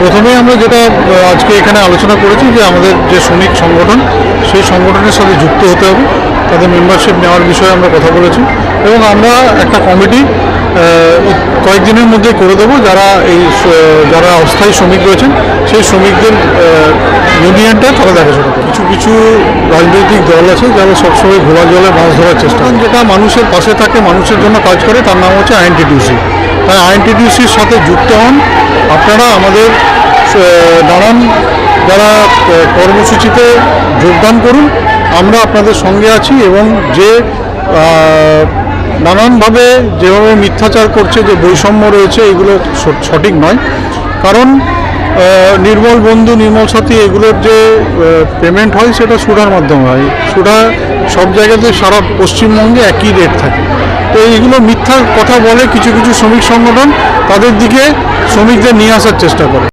প্রথমেই আমরা যেটা আজকে এখানে আলোচনা করেছি যে আমাদের যে শ্রমিক সংগঠন, সেই সংগঠনের সাথে যুক্ত হতে হবে। তাদের মেম্বারশিপ নেওয়ার বিষয়ে আমরা কথা বলেছি। এবং আমরা একটা কমিটি কয়েকদিনের মধ্যে করে দেবো যারা এই যারা অস্থায়ী শ্রমিক রয়েছেন, সেই শ্রমিকদের ইউনিয়নটা তারা দেখাশোনা কিছু কিছু রাজনৈতিক দল আছে যারা সবসময় ঘোলা জলে মাছ ধরার চেষ্টা যেটা মানুষের পাশে থাকে, মানুষের জন্য কাজ করে, তার নাম হচ্ছে আইএনটিডিউসি তাই আইএনটিডিউসির সাথে যুক্ত হন। আপনারা আমাদের নানান যারা কর্মসূচিতে যোগদান করুন। আমরা আপনাদের সঙ্গে আছি এবং যে নানানভাবে যেভাবে মিথ্যাচার করছে, যে বৈষম্য রয়েছে, এগুলো সঠিক নয়। কারণ নির্মল বন্ধু, নির্মল সাথী, এগুলোর যে পেমেন্ট হয়, সেটা সুডার মাধ্যমে হয়। সুডা সব জায়গাতে সারা পশ্চিমবঙ্গে একই রেট থাকে। তো এইগুলো মিথ্যা কথা বলে কিছু কিছু শ্রমিক সংগঠন তাদের দিকে শ্রমিকদের নিয়ে আসার চেষ্টা করে।